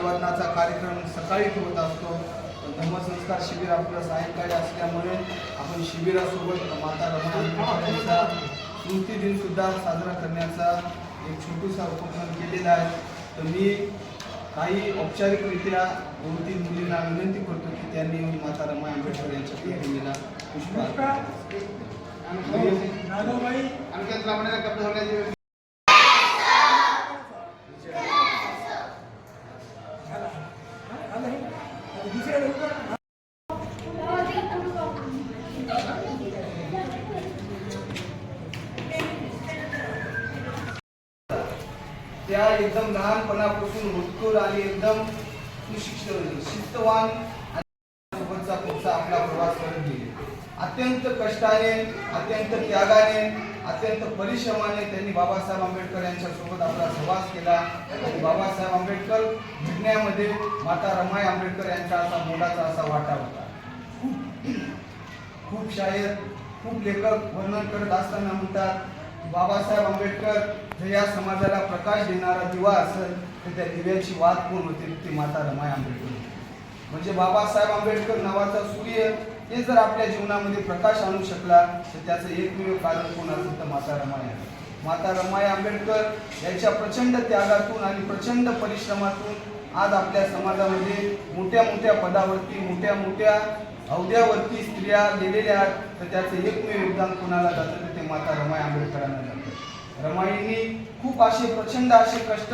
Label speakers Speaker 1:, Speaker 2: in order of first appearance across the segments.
Speaker 1: अभिवादनाचा कार्यक्रम सकाळी होत असतो. धर्मसंस्कार शिबिर आपलं सायंकाळी असल्यामुळे आपण शिबिरासोबत माता रमाचा स्मृती दिन सुद्धा साजरा करण्याचा एक छोटूसा उपक्रम केलेला आहे. तर मी काही औपचारिकरित्या दोन तीन मुलींना विनंती करतो की त्यांनी येऊन माता रमा आंबेडकर यांच्या प्रतिमेला पुष्प लहानपणापासून हुडकूर आणि एकदम सुशिक्षित शिस्तवान आणि आपला प्रवास करत गेले. अत्यंत कष्टाने अत्यंत त्यागाने अत्यंत परिश्रमाने त्यांनी बाबासाहेब आंबेडकर यांच्या सोबत आपला सहवास केला. आणि बाबासाहेब आंबेडकर घडण्यामध्ये माता रमाई आंबेडकर यांचा असा मोलाचा असा वाटा होता. खूप शायर खूप लेखक वर्णन करत असताना म्हणतात बाबासाहेब आंबेडकर जो या समाजाला प्रकाश देणारा दिवा असेल तर त्या दिव्याची वाद कोण होते ती माता रमाई आंबेडकर म्हणजे बाबासाहेब आंबेडकर नावाचा सूर्य हे जर आपल्या जीवनामध्ये प्रकाश आणू शकला तर त्याचं एकमेव कारण कोण असेल तर माता रमाई आहे. माता रमाई आंबेडकर यांच्या प्रचंड त्यागातून आणि प्रचंड परिश्रमातून आज आपल्या समाजामध्ये मोठ्या मोठ्या पदावरती मोठ्या मोठ्या अवध्यावरती स्त्रिया गेलेल्या आहेत तर त्याचं एकमेव योगदान कोणाला जातं तर ते माता रमाई आंबेडकरांना जातं. रमाईंनी खूप असे प्रचंड असे कष्ट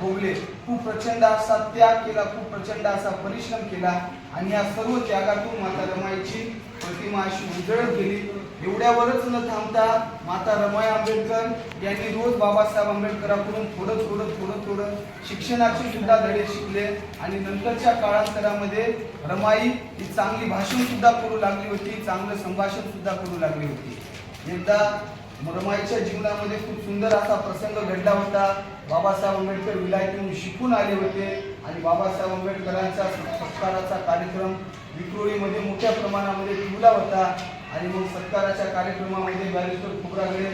Speaker 1: भोगले. खूप प्रचंड असा त्याग केला खूप प्रचंड असा परिश्रम केला आणि या सर्व त्यागातून माता रमाईची प्रतिमा अशी उजळत गेली. एवढ्यावरच न थांबता माता रमाई आंबेडकर यांनी रोज बाबासाहेब आंबेडकरांकडून थोडं थोडं थोडं थोडं शिक्षणाचे सुद्धा धडे शिकले आणि नंतरच्या काळांतरामध्ये रमाई ही चांगली भाषण सुद्धा करू लागली होती चांगलं संभाषण सुद्धा करू लागली होती. एकदा रमाईच्या जीवनामध्ये खूप सुंदर असा प्रसंग घडला होता. बाबासाहेब आंबेडकर विलायतून शिकून आले होते आणि बाबासाहेब आंबेडकरांचा सत्काराचा कार्यक्रम विक्रोळीमध्ये मोठ्या प्रमाणामध्ये ठेवला होता. आणि मग सत्काराच्या कार्यक्रमामध्ये बॅरिस्टर खोबरागडे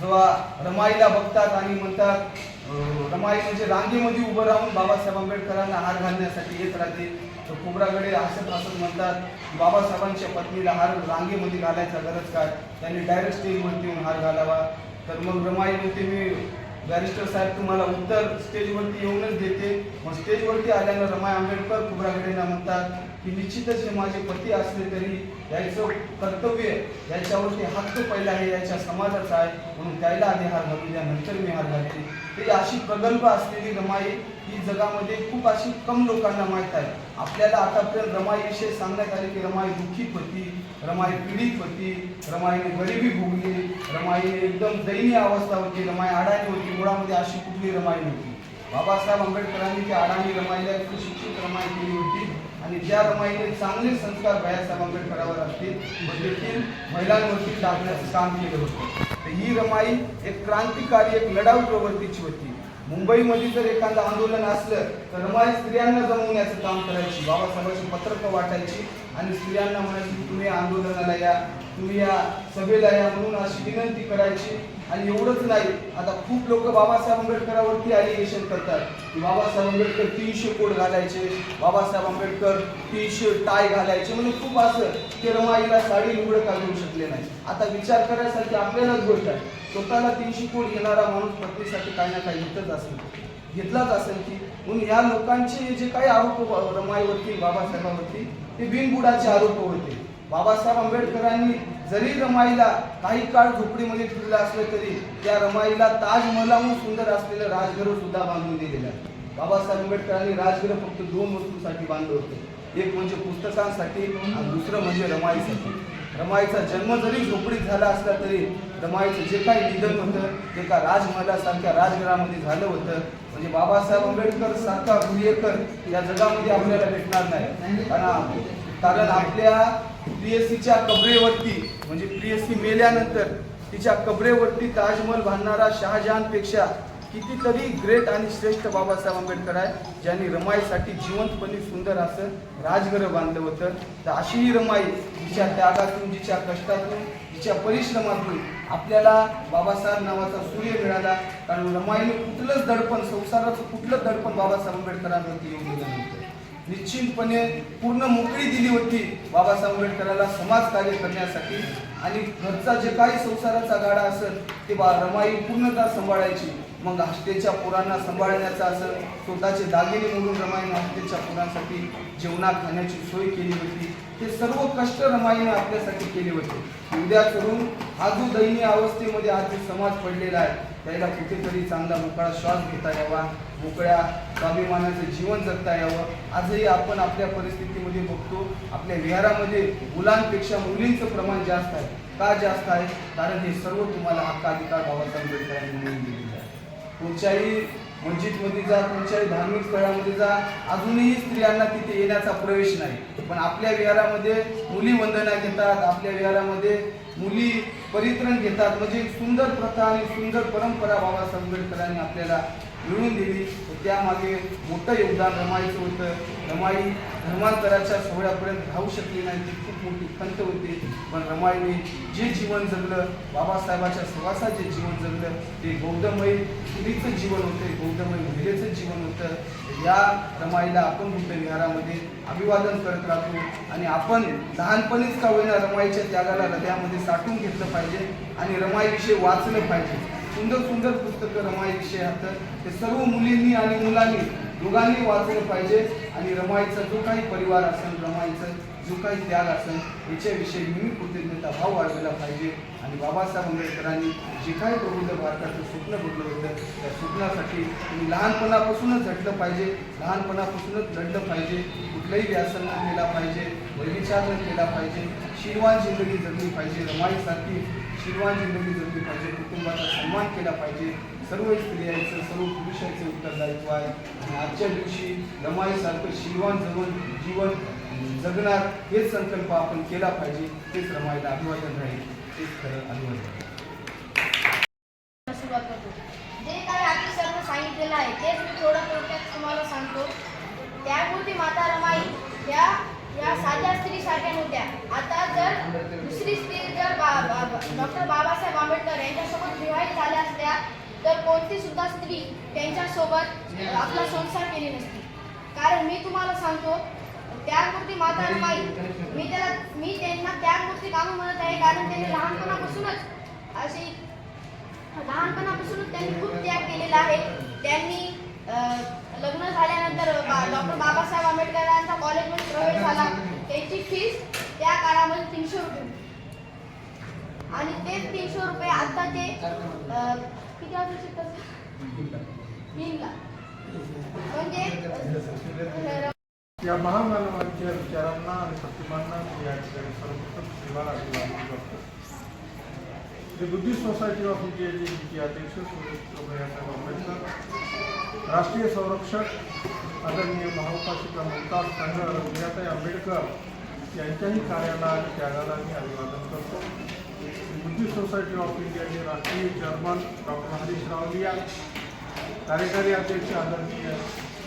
Speaker 1: जेव्हा रमाईला बघतात आणि म्हणतात रमाई म्हणजे रांगेमध्ये उभं राहून बाबासाहेब आंबेडकरांना हार घालण्यासाठी येत राहते. तर कुबराकडे हसत हसत म्हणतात बाबासाहेबांच्या पत्नीला हार रांगेमध्ये घालायचा गरज काय? त्यांनी डायरेक्ट स्टेजवरती येऊन हार घालावा. तर मग रमाई म्हणते मी बॅरिस्टर साहेब तुम्हाला उत्तर स्टेजवरती येऊनच देते. मग स्टेजवरती आल्यानं रमाई आंबेडकर खोबरागडेंना म्हणतात की निश्चितच हे माझे पती असले तरी याचं कर्तव्य याच्यावरती हक्क पहिला आहे याच्या समाजाचा आहे. म्हणून त्याला आधी हार घालू द्या नंतर मी हार घालते. ते अशी प्रगल्भ असलेली रमाई ही जगामध्ये खूप अशी कम लोकांना माहीत आहे. आपल्याला आतापर्यंत रमाईविषयी सांगण्यात आले की रमाई दुःखी होती रमाई पीडित होती रमाईने गरिबी भोगली रमाईने एकदम दयनीय अवस्था होती रमाई अडाणी होती मुळामध्ये अशी कुठली रमाई नव्हती. बाबासाहेब आंबेडकरांनी त्या अडाणी रमाईला एक सुशिक्षित रमाई केली होती आणि त्या रमाईने चांगले संस्कार भैयासाहेब आंबेडकरावर असतील देखील महिलांवरती टाकण्याचं काम केलं होतं. तर ही रमाई एक क्रांतिकारी एक लढाऊ प्रवृत्तीची होती. मुंबईमध्ये जर एखादं आंदोलन असलं तर रमाई स्त्रियांना जमवण्याचं काम करायची. बाबासाहेबांची पत्रकं वाटायची आणि स्त्रियांना म्हणायची तुम्ही आंदोलनाला या तुम्ही या सभेला या म्हणून अशी विनंती करायची. आणि एवढंच नाही आता खूप लोक बाबासाहेब आंबेडकरावरती अलिगेशन करतात. की बाबासाहेब आंबेडकर तीनशे कोट घालायचे बाबासाहेब आंबेडकर तीनशे टाय घालायचे म्हणजे खूप असं ते रमाईला साडी लुगडं का घेऊ शकले नाही आता विचार करायसाठी आपल्यालाच गोष्ट आहे. स्वतःला तीनशे कोट घेणारा माणूस पत्नीसाठी काही ना काही घेतच असेल. घेतलाच असेल की. म्हणून या लोकांचे जे काही आरोप रमाईवरती बाबासाहेबांवरती ते बिनबुडाचे आरोप होते. बाबासाहेब आंबेडकरांनी जरी रमाईला काही काळ झोपडीमध्ये ठेवलं असलं तरी त्या रमाईला ताजमहलाहून सुंदर असलेलं राजघर सुद्धा बांधून दिलेलं आहे. बाबासाहेब आंबेडकरांनी राजघर फक्त दोन वस्तूंसाठी बांधलं होतं. एक म्हणजे पुस्तकांसाठी आणि दुसरं म्हणजे रमाईसाठी. रमाईचा जन्म जरी झोपडीत झाला असला तरी रमाईचं जे काही निधन होतं ते का राजमहालासारख्या राजघरामध्ये झालं होतं म्हणजे बाबासाहेब आंबेडकर सारखा गुहेकर या जगामध्ये आपल्याला भेटणार नाही. कारण कारण आपल्या प्रियसीच्या कबरेवरती म्हणजे प्रियसी मेल्यानंतर तिच्या कबरेवरती ताजमहल बांधणारा शहाजहानपेक्षा कितीतरी ग्रेट आणि श्रेष्ठ बाबासाहेब आंबेडकर आहे ज्यांनी रमाईसाठी जिवंतपणे सुंदर असं राजघर बांधलं होतं. तर अशी ही रमाई जिच्या त्यागातून जिच्या कष्टातून जिच्या परिश्रमातून आपल्याला बाबासाहेब नावाचा सूर्य मिळाला. कारण रमाईने कुठलंच दडपण संसाराचं कुठलं दडपण बाबासाहेब आंबेडकरांवरती येऊ दिलं नव्हतं निश्चितपणे पूर्ण मोकळी दिली होती बाबासाहेब आंबेडकरांना समाज कार्य करण्यासाठी. आणि घरचा जे काही संसाराचा गाडा असेल ते बा रमाई पूर्णतः सांभाळायची. मग हस्तेच्या पोरांना सांभाळण्याचा असं स्वतःचे दागिने म्हणून रमाईनं हस्तेच्या पोरांसाठी जेवणा खाण्याची सोय केली होती. हे सर्व कष्ट रमाईने आपल्यासाठी केले होते. उद्या करून हा जो दयनीय अवस्थेमध्ये आज जो समाज पडलेला आहे. त्याला कुठेतरी चांगला मोकळा श्वास घेता यावा मोकळ्या स्वाभिमानाचं जीवन जगता यावं. आजही आपण आपल्या परिस्थितीमध्ये बघतो आपल्या विहारामध्ये मुलांपेक्षा मुलींचं प्रमाण जास्त आहे. का जास्त आहे? कारण हे सर्व तुम्हाला हक्काधिकार बाबासाहेब आंबेडकरांनी मिळवून दिलेलं कोणत्याही मस्जिदमध्ये जा कोणत्याही धार्मिक स्थळामध्ये जा अजूनही स्त्रियांना तिथे येण्याचा प्रवेश नाही. पण आपल्या विहारामध्ये मुली वंदना घेतात आपल्या विहारामध्ये मुली परित्रण घेतात. म्हणजे सुंदर प्रथा आणि सुंदर परंपरा बाबासाहेब आंबेडकरांनी आपल्याला मिळवून दिली. तर त्यामागे मोठं योगदान रमाईचं होतं. रमाई धर्मांतराच्या सोहळ्यापर्यंत राहू शकली नाही. ती खूप मोठी खंत होती. पण रमाईने जे जीवन जगलं बाबासाहेबाच्या सहवासात जे जीवन जगलं ते बौद्धमय स्त्रीचं जीवन होतं बौद्धमय महिलेचं जीवन होतं. या रमाईला आपण बुद्ध विहारामध्ये अभिवादन करत राहतो. आणि आपण लहानपणीच का होईना रमाईच्या त्यागाला हृदयामध्ये साठवून घेतलं पाहिजे आणि रमाईविषयी वाचलं पाहिजे. सुंदर सुंदर पुस्तकं रमाई विषयात ते सर्व मुलींनी आणि मुलांनी दोघांनी वाचलं पाहिजे. आणि रमाईचा जो काही परिवार असेल रमाईचा जो काही त्याग असेल याच्याविषयी मी कृतज्ञता भाव वाढवला पाहिजे. आणि बाबासाहेब आंबेडकरांनी जे काही प्रबुद्ध भारताचं स्वप्न बघलं होतं त्या स्वप्नासाठी तुम्ही लहानपणापासूनच झटलं पाहिजे. लहानपणापासूनच लढलं पाहिजे. कुठलंही व्यासन न केला पाहिजे. वैविचार न केला पाहिजे. शिरवान जिंदगी जगली पाहिजे. रमाईसारखी शिरवान जिंदगी जगली पाहिजे कुटुंबाचा सन्मान केला पाहिजे. सर्व स्त्रियांचं सर्व पुरुषांचं उत्तरदायित्व आहे. आणि आजच्या दिवशी रमाईसारखं शिरवान जगून जीवन जगणार हेच संकल्प आपण केला पाहिजे. तेच रमाईला अभिवादन राहील. तेच खरं अभिवादन
Speaker 2: सुरुवात करतो जे काही आधी सर्व सांगितलेलं आहे तेच मी थोडं थोडक्यात तुम्हाला सांगतो. त्यापूर्वी माता रमाई या या साध्या स्त्रीसारख्या होत्या आता जर दुसरी स्त्री जर डॉक्टर बाबासाहेब आंबेडकर यांच्यासोबत विवाहित झाल्या असल्या तर कोणती सुद्धा स्त्री त्यांच्यासोबत आपला संसार केली नसती. कारण मी तुम्हाला सांगतो त्यागमूर्ती माता माई मी त्याला मी त्यांना त्यागमूर्ती कामं म्हणत आहे कारण त्यांनी लहानपणापासूनच अशी लहानपणापासूनच त्यांनी खूप त्याग केलेला आहे. त्यांनी अं, लग्न झाल्यानंतर डॉक्टर बाबासाहेब आंबेडकरांचा कॉलेजमध्ये प्रवेश झाला. त्यांची फीस त्या काळामध्ये तीनशे रुपये आणि तेच तीनशे रुपये आता ते किती असू शकतात? तीन लाख म्हणजे
Speaker 3: या महान मानवांच्या विचारांना आणि प्रतिमांना मी या ठिकाणी सर्वप्रथम सेवा अभिवादन करतो. द बुद्धिस्ट सोसायटी ऑफ इंडियाचे अध्यक्ष सुरेश आंबेडकर राष्ट्रीय संरक्षक आदरणीय महाउपासिका मुमताज संघ विनाताई आंबेडकर यांच्याही कार्याला आणि त्यागाला मी अभिवादन करतो बुद्धिस्ट सोसायटी ऑफ इंडियाचे राष्ट्रीय चेअरमन डॉक्टर हरीश रावलिया कार्यकारी अध्यक्ष आदरणीय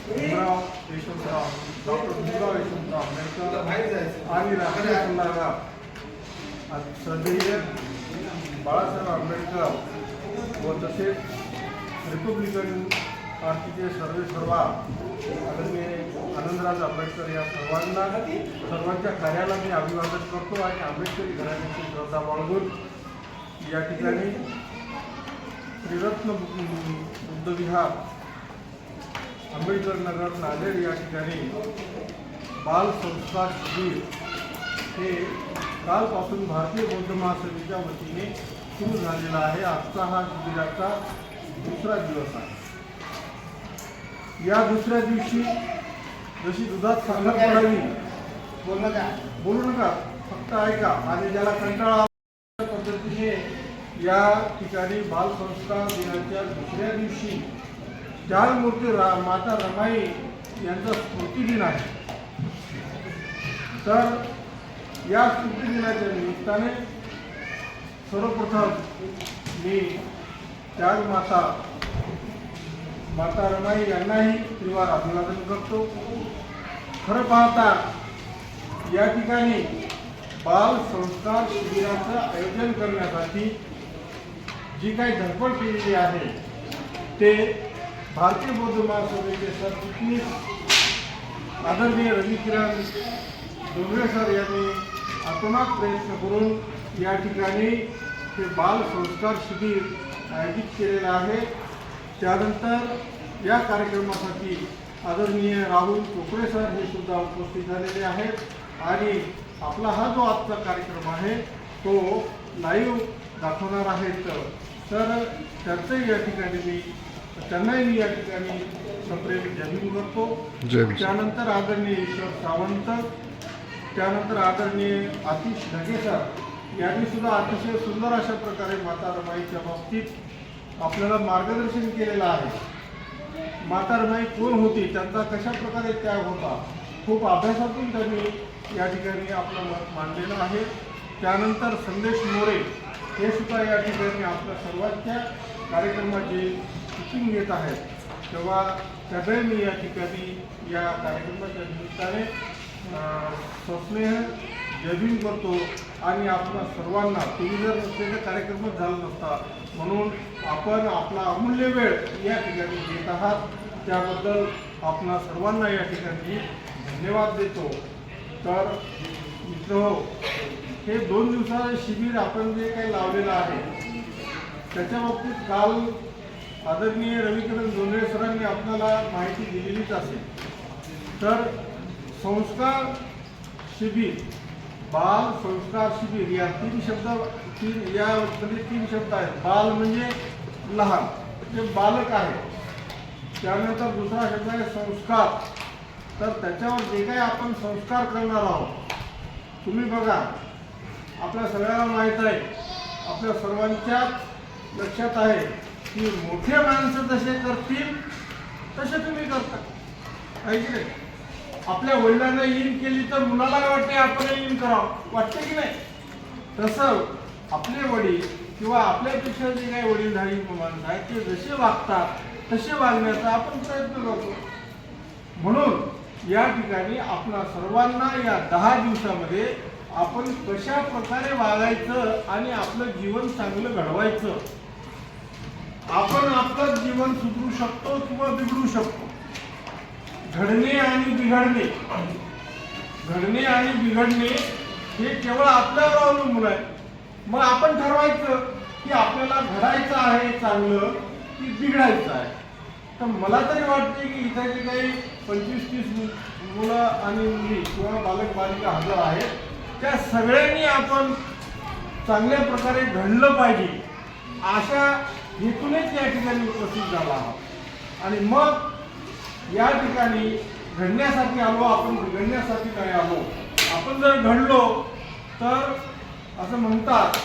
Speaker 3: भीमराव यशवंतराव डॉक्टर भीमराव यशवंतराव आंबेडकर आणि राष्ट्रीय सल्लागार श्रद्धेय बाळासाहेब आंबेडकर व तसेच रिपब्लिकन पार्टीचे सर्वे सर्वा आदरणीय आनंदराज आंबेडकर या सर्वांना सर्वांच्या कार्याला मी अभिवादन करतो आणि आंबेडकरी घराण्याची श्रद्धा बाळगून या ठिकाणी श्रीरत्न बुद्धविहार आंबेडकर नगर नांदेड या ठिकाणी बाल संस्कार शिबिर हे कालपासून भारतीय बौद्ध महासभेच्या वतीने सुरू झालेला आहे. आजचा हा शिबिराचा दुसरा दिवस आहे. या दुसऱ्या दिवशी जशी दुधात साखर पडावी.
Speaker 4: बोलणं का
Speaker 3: बोलू नका. फक्त ऐका. आणि ज्याला कंटाळा पद्धतीने या ठिकाणी बालसंस्कार दिनाच्या दुसऱ्या दिवशी चार मूर्ती रा माता रमाई यांचा स्मृती दिन आहे. तर या स्मृती दिनाच्या निमित्ताने सर्वप्रथम मी त्याग माता माता रमाई यांनाही त्रिवार अभिवादन करतो. खरं पाहता या ठिकाणी बाल संस्कार शिबिराचं आयोजन करण्यासाठी जी काही धडपड केलेली आहे ते भारतीय बौद्ध महासभेचे सरचिटणीस आदरणीय रवी किरण डोंगरे सर यांनी अतोनात प्रयत्न करून या ठिकाणी हे बाल संस्कार शिबिर आयोजित केलेलं आहे. त्यानंतर या कार्यक्रमासाठी आदरणीय राहुल कोकरे सर हे सुद्धा उपस्थित झालेले आहेत. आणि आपला हा जो आजचा कार्यक्रम आहे तो लाईव्ह दाखवणार आहेत. तर त्यांचंही या ठिकाणी मी त्यांनाही मी या ठिकाणी सप्रेम जमीन करतो. त्यानंतर आदरणीय ईश्वर सावंत त्यानंतर आदरणीय आतिश ढगेसर यांनी सुद्धा अतिशय सुंदर अशा प्रकारे माता रमाईच्या बाबतीत आपल्याला मार्गदर्शन केलेलं आहे. माता रमाई कोण होती त्यांचा कशा प्रकारे त्याग होता खूप अभ्यासातून त्यांनी या ठिकाणी आपलं मत मांडलेलं आहे. त्यानंतर संदेश मोरे हे सुद्धा या ठिकाणी आपल्या सर्वांच्या कार्यक्रमाची शूटिंग घेत आहेत. तेव्हा त्याचाही मी या ठिकाणी या कार्यक्रमाच्या निमित्ताने अं, जयभीम करतो आणि आपल्या सर्वांना तुम्ही जर नसलेला कार्यक्रमच झाला नसता म्हणून आपण आपला अमूल्य वेळ या ठिकाणी देत आहात. त्याबद्दल आपणा सर्वांना या ठिकाणी धन्यवाद देतो. तर मित्र हे दोन दिवसाचं शिबिर आपण जे काही लावलेलं आहे त्याच्या बाबतीत काल आदरणीय रविकिरण जोंधळे सरांनी आपल्याला माहिती दिलेलीच असेल. तर संस्कार शिबिर बाल संस्कार शिबिर या तीन शब्द तीन यामध्ये तीन शब्द आहेत. बाल म्हणजे लहान. जे बालक आहे त्यानंतर दुसरा शब्द आहे संस्कार. तर त्याच्यावर जे काही आपण संस्कार करणार आहोत तुम्ही बघा. आपल्या सगळ्यांना माहीत आहे आपल्या सर्वांच्या लक्षात आहे की मोठे माणसं जसे करतील तसे तुम्ही करता. ऐकले आपल्या वडिलांना इन केली तर मुलाला काय वाटते आपण इन करावं. वाटते की नाही? तसं आपले वडील किंवा आपल्यापेक्षा जे काही वडीलधारी माणसं आहेत ते जसे वागतात तसे वागण्याचा आपण प्रयत्न करतो. म्हणून या ठिकाणी आपणा सर्वांना या दहा दिवसामध्ये आपण कशा प्रकारे वागायचं आणि आपलं जीवन चांगलं घडवायचं आपण आपलं जीवन सुधरू शकतो किंवा बिघडू शकतो घडणे आणि बिघडणे. घडणे आणि बिघडणे हे केवळ आपल्यावर अवलंबून आहे. मग आपण ठरवायचं की आपल्याला घडायचं आहे चांगलं की बिघडायचं आहे. तर मला तरी वाटते की इथे जे काही पंचवीस तीस मुलं आणि मुली किंवा बालक बालिका हजर आहेत त्या सगळ्यांनी आपण चांगल्या प्रकारे घडलं पाहिजे. अशा हेतूनेच या ठिकाणी उपस्थित झाला आहोत. आणि मग या ठिकाणी घडण्यासाठी आलो आपण घडण्यासाठी नाही आलो? आपण जर घडलो तर असं म्हणतात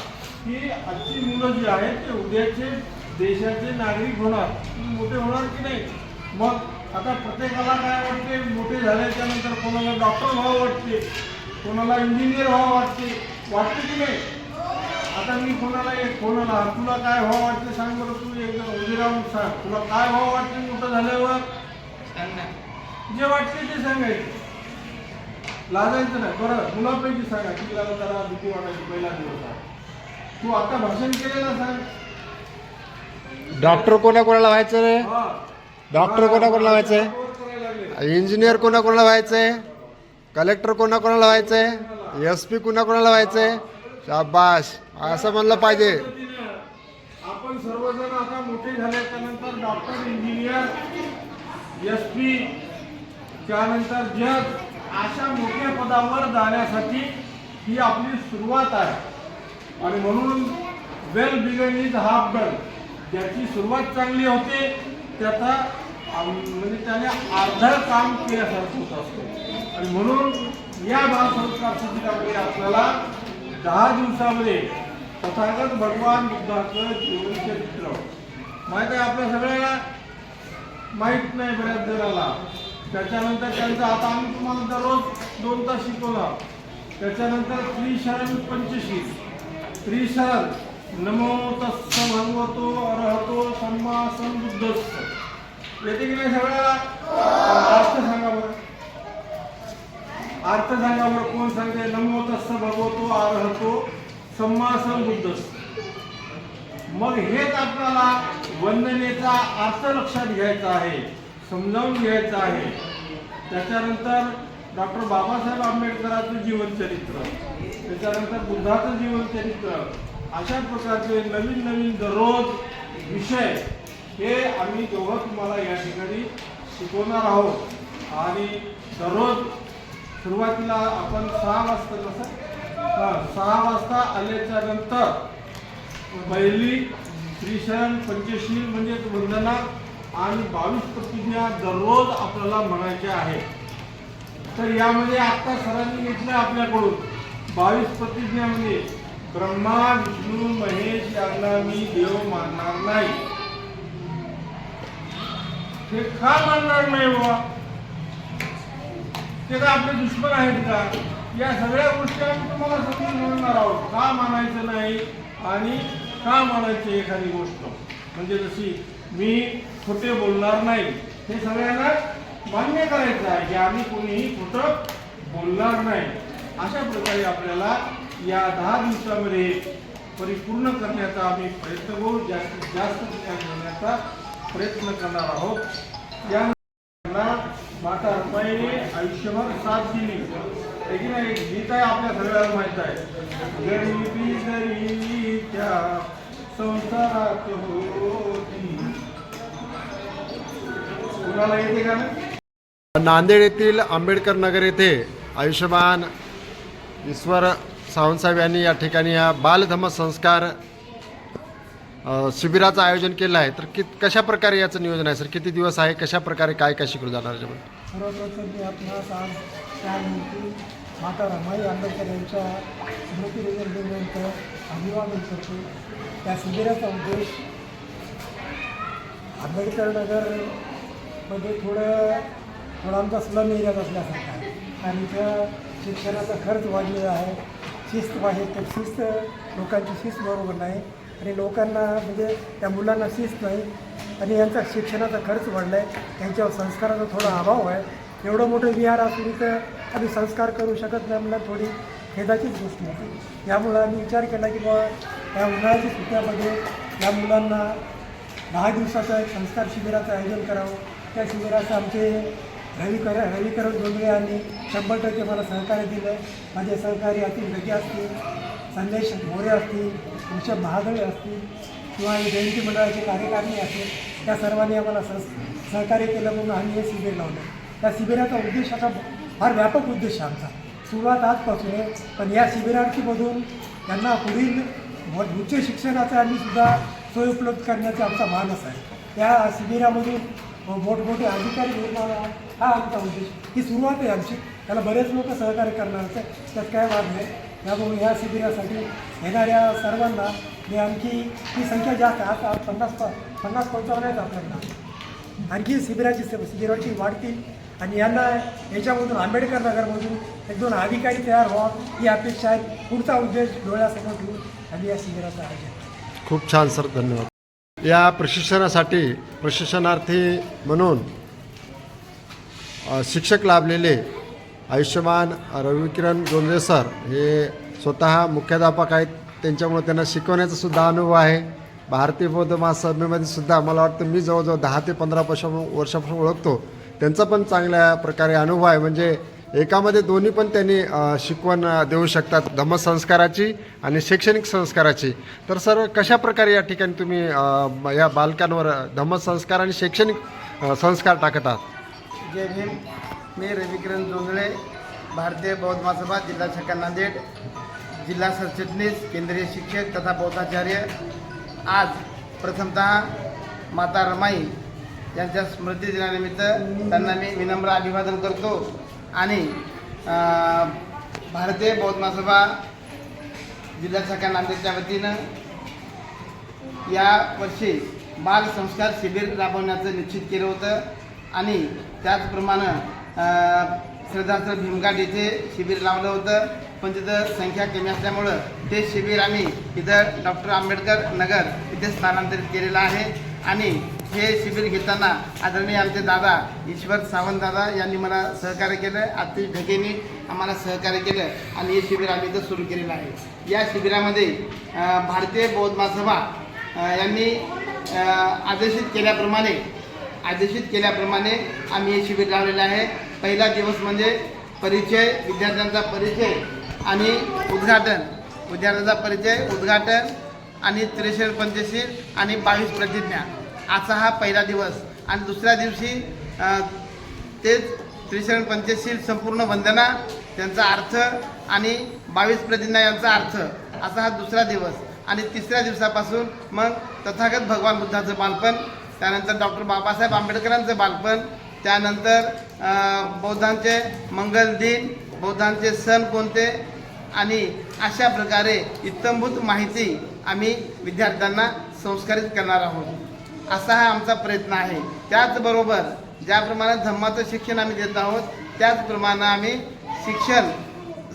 Speaker 3: की आजची मुलं जी आहेत ते उद्याचे देशाचे नागरिक होणार. मोठे होणार की नाही? मग आता प्रत्येकाला काय वाटते? मोठे झाल्याच्यानंतर कोणाला डॉक्टर व्हावं वाटते? कोणाला इंजिनियर व्हावं वाटते? वाटते की नाही? आता मी कोणाला एक कोणाला तुला काय व्हावं वाटते सांग बरं तू एकदा उभी राहून सांग. तुला काय व्हावं वाटते मोठं झाल्यावर?
Speaker 4: सांग. ना
Speaker 3: जे वाटते ते सांगायचं लाजायचं नाही. बरं मुलापैकी सांगा. की तुला जरा भीती वाटायची पहिला दिवस आहे तू आता भाषण केलेलं सांग.
Speaker 5: डॉक्टर कोणा कोणाला व्हायचं रे?
Speaker 3: हा.
Speaker 5: डॉक्टर कोणा कोणाला व्हायचंय. इंजिनियर कोणा कोणाला व्हायचंय कलेक्टर कोणा कोणाला व्हायचंय एस पी कोणा कोणाला व्हायचंय शाबाश असं म्हणलं पाहिजे.
Speaker 3: आपण सर्वजण आता मोठे झाल्याच्यानंतर डॉक्टर इंजिनियर एस पी त्यानंतर जज अशा मोठ्या पदावर जाण्यासाठी ही आपली सुरुवात आहे. आणि म्हणून well begun is half done ज्याची सुरुवात चांगली होते त्याचा म्हणजे त्याने अर्ध काम केल्यासारखं होत असतो. आणि म्हणून या भारत संस्कार शिबिरामध्ये आपल्याला दहा दिवसामध्ये तथागत भगवान बुद्धाचं जीवनचरित्र. माहीत आहे आपल्या सगळ्याला? माहीत नाही बऱ्याच जणाला त्याच्यानंतर त्यांचं आता आम्ही तुम्हाला दररोज दोन तास शिकवला. त्याच्यानंतर त्रिशरण पंचशी त्रिशरण नमो तस्स भगवतो अरहतो सम्मा संबुद्धस्स येते की नाही सगळ्याला? अर्थ सांगा बरं. अर्थ सांगा बरं कोण सांगते? नमो तस्स भगवतो अरहतो सम्मा संबुद्धस्स मग हेच आपल्याला वंदनेचा अर्थ लक्षात घ्यायचा आहे समजावून घ्यायचं आहे. त्याच्यानंतर डॉक्टर बाबासाहेब आंबेडकरांचं जीवनचरित्र त्याच्यानंतर बुद्धाचं जीवनचरित्र अशा प्रकारचे नवीन नवीन दररोज विषय हे आम्ही दोघं तुम्हाला या ठिकाणी शिकवणार आहोत. आणि दररोज सुरुवातीला आपण सहा वाजता कसं हां सहा वाजता आल्याच्यानंतर पहिली त्रिशरण पंचशील म्हणजे वंदना आणि बावीस प्रतिज्ञा दररोज आपल्याला म्हणायच्या आहेत तर यामध्ये आता सरांनी घेतलं आपल्याकडून. बावीस प्रतिज्ञा म्हणजे ब्रह्मा विष्णू महेश यांना मी देव मानणार नाही. ते का मानणार नाही बाबा? ते तर आपले दुश्मन आहेत का? या सगळ्या गोष्टी आम्ही तुम्हाला समजून म्हणणार आहोत. का मानायचं नाही? आणि का म्हणायची एखादी गोष्ट? म्हणजे जशी मी खोटे बोलणार नाही हे सगळ्यांना मान्य करायचं आहे की आम्ही कोणीही खोटं बोलणार नाही. अशा प्रकारे आपल्याला या दहा दिवसामध्ये परिपूर्ण करण्याचा आम्ही प्रयत्न करू जास्तीत जास्त ज्ञान घेण्याचा प्रयत्न करणार आहोत. या माता रमाईने आयुष्यभर साथ दिली. आहे की नाही गीत आहे आपल्या आहे. जरी त्या संसारात होती. कुणाला येते का
Speaker 5: नांदेड येथील आंबेडकर नगर येथे आयुष्यमान ईश्वर सावंतसाहेब यांनी या ठिकाणी या बालधम संस्कार अ, शिबिराचं आयोजन केलं आहे. तर कि कशा प्रकारे याचं नियोजन आहे? सर किती दिवस आहे? कशा प्रकारे काय काय शिकवलं जाणार याच्यामध्ये?
Speaker 6: सर्वप्रथम मी आपणास आज त्या मूर्ती माता रमाई आंबेडकर यांच्या स्मृतिनिमित्त अभिवादन करतो. त्या शिबिराचा उद्देश आंबेडकर नगरमध्ये थोडं थोडा आमचा स्लम एरियात असल्यासारखा आहे. आणि त्या शिक्षणाचा खर्च वाढलेला आहे. शिस्त पाहिजे तर शिस्त लोकांची शिस्त बरोबर नाही. आणि लोकांना म्हणजे त्या मुलांना शिस्त नाही. आणि यांचा शिक्षणाचा खर्च वाढला आहे त्यांच्यावर संस्काराचा थोडा अभाव आहे. एवढं मोठं विहार असून तर आम्ही संस्कार करू शकत नाही म्हणून थोडी खेदाचीच गोष्ट होती. यामुळं आम्ही विचार केला की बाबा या उन्हाळ्याच्या सुट्ट्यामध्ये या मुलांना दहा दिवसाचं एक संस्कार शिबिराचं आयोजन करावं. त्या शिबिराचं आमचे रविकर रविकरण डोंगरे यांनी शंभर टक्के मला सहकार्य दिलं माझे सहकारी अतिल गगे असतील संदेश मोरे असतील ऋषभ महादळे असतील किंवा हे जयंती मंडळाचे कार्यकारिणी असतील त्या सर्वांनी आम्हाला सह सहकार्य केलं म्हणून आम्ही हे शिबिर लावलं. त्या शिबिराचा उद्देश आता फार व्यापक उद्देश आहे आमचा. सुरुवात आजपासून आहे पण या शिबिरार्थीमधून त्यांना पुढील उच्च शिक्षणाचा आम्ही सुद्धा सोय उपलब्ध करण्याचा आमचा मानस आहे. या शिबिरामधून मोठमोठे अधिकारी निर्माण हा आमचा उद्देश. ही सुरुवात आहे आमची. त्याला बरेच लोक सहकार्य करणार आहेत. त्यात काय वाद नाही. त्यामुळे ह्या शिबिरासाठी येणाऱ्या सर्वांना आणि आणखी ही संख्या जास्त आहे. आता पन्नास पन्नास पंचावन्न आहेत आपल्याकडं. आणखी शिबिराची शिबिराची वाढतील. आणि यांना याच्यामधून आंबेडकर नगरमधून एक दोन अधिकारी तयार व्हावा. ही अपेक्षा आहे. पुढचा उद्देश डोळ्यासमोर ठेवून आम्ही या शिबिराचं आयोजन
Speaker 5: खूप छान सर. धन्यवाद. या प्रशिक्षणासाठी प्रशिक्षणार्थी म्हणून शिक्षक लाभलेले आयुष्यमान रविकिरण गोंदे सर हे स्वतः मुख्याध्यापक आहेत. त्यांच्यामुळे त्यांना शिकवण्याचा सुद्धा अनुभव आहे. भारतीय बौद्ध महासभेमध्ये सुद्धा मला वाटतं मी जवळजवळ दहा ते पंधरा वर्षापासून वर्षापासून ओळखतो. त्यांचा पण चांगल्या प्रकारे अनुभव आहे. म्हणजे एकामध्ये दोन्ही पण त्यांनी शिकवण देऊ शकतात. धम्मसंस्काराची आणि शैक्षणिक संस्काराची. तर सर कशा प्रकारे या ठिकाणी तुम्ही या बालकांवर धम्मसंस्कार आणि शैक्षणिक संस्कार टाकत आहात?
Speaker 4: जय भीम. मी रविकिरण जोंगळे भारतीय बौद्ध महासभा जिल्हा शाखा नांदेड. जिल्हा सरचिटणीस केंद्रीय शिक्षक तथा बौद्धाचार्य आज प्रथमतः माता रमाई यांच्या स्मृतिदिनानिमित्त त्यांना मी विनम्र अभिवादन करतो आणि भारतीय बौद्ध महासभा जिल्हा शाखा नांदेडच्या वतीनं या वर्षी बाल संस्कार शिबिर राबवण्याचं निश्चित केलं होतं आणि त्याचप्रमाणे अं, श्रद्धास्थळ भीमघाट येथे शिबिर लावलं होतं. पण तिथं संख्या कमी असल्यामुळं ते शिबिर आम्ही इथं डॉक्टर आंबेडकर नगर इथे स्थानांतरित केलेलं आहे. आणि हे शिबिर घेताना आदरणीय आमचे दादा ईश्वर सावंत दादा यांनी मला सहकार्य केलं. आतिश ढगेंनी आम्हाला सहकार्य केलं आणि हे शिबिर आम्ही इथं सुरू केलेलं आहे. या शिबिरामध्ये भारतीय बौद्ध महासभा यांनी आदेशित केल्याप्रमाणे आदेशित केल्याप्रमाणे आम्ही हे शिबिर लावलेलं आहे. पहिला दिवस म्हणजे परिचय विद्यार्थ्यांचा परिचय आणि उद्घाटन. उद्यानाचा परिचय उद्घाटन आणि त्रेशर पंचशील आणि बावीस प्रतिज्ञा. असा हा पहिला दिवस. आणि दुसऱ्या दिवशी तेच त्रिशरण पंचशील संपूर्ण वंदना त्यांचा अर्थ आणि बावीस प्रतिज्ञा यांचा अर्थ. असा हा दुसरा दिवस. आणि तिसऱ्या दिवसापासून मग तथागत भगवान बुद्धाचं बालपण त्यानंतर डॉक्टर बाबासाहेब आंबेडकरांचं बालपण त्यानंतर बौद्धांचे मंगल दिन बौद्धांचे सण कोणते आणि अशा प्रकारे इत्तमभूत माहिती आम्ही विद्यार्थ्यांना संस्कारित करणार आहोत. असा हा आमचा प्रयत्न आहे. त्याचबरोबर ज्याप्रमाणे धम्माचं शिक्षण आम्ही देत आहोत त्याचप्रमाणे आम्ही शिक्षण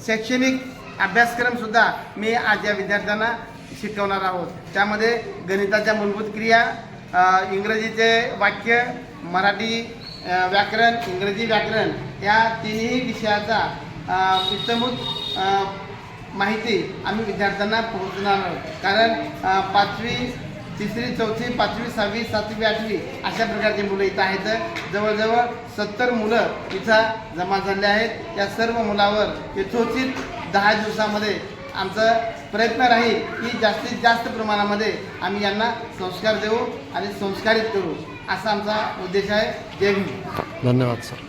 Speaker 4: शैक्षणिक अभ्यासक्रमसुद्धा मी आज या विद्यार्थ्यांना शिकवणार आहोत. त्यामध्ये गणिताच्या मूलभूत क्रिया इंग्रजीचे वाक्य मराठी व्याकरण इंग्रजी व्याकरण या तिन्ही विषयाचा अ, इत्तमभूत माहिती आम्ही विद्यार्थ्यांना पोहोचणार आहोत. कारण पाचवी तिसरी चौथी पाचवी सहावी सातवी आठवी अशा प्रकारची मुलं इथं आहेत. जवळजवळ सत्तर मुलं इथं जमा झाले आहेत. या सर्व मुलावर यथोचित दहा दिवसामध्ये आमचा प्रयत्न राहील की जास्तीत जास्त प्रमाणामध्ये आम्ही यांना संस्कार देऊ आणि संस्कारित करू. असा आमचा उद्देश आहे. जय हिंद.
Speaker 5: धन्यवाद सर.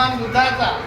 Speaker 4: तथागत भगवान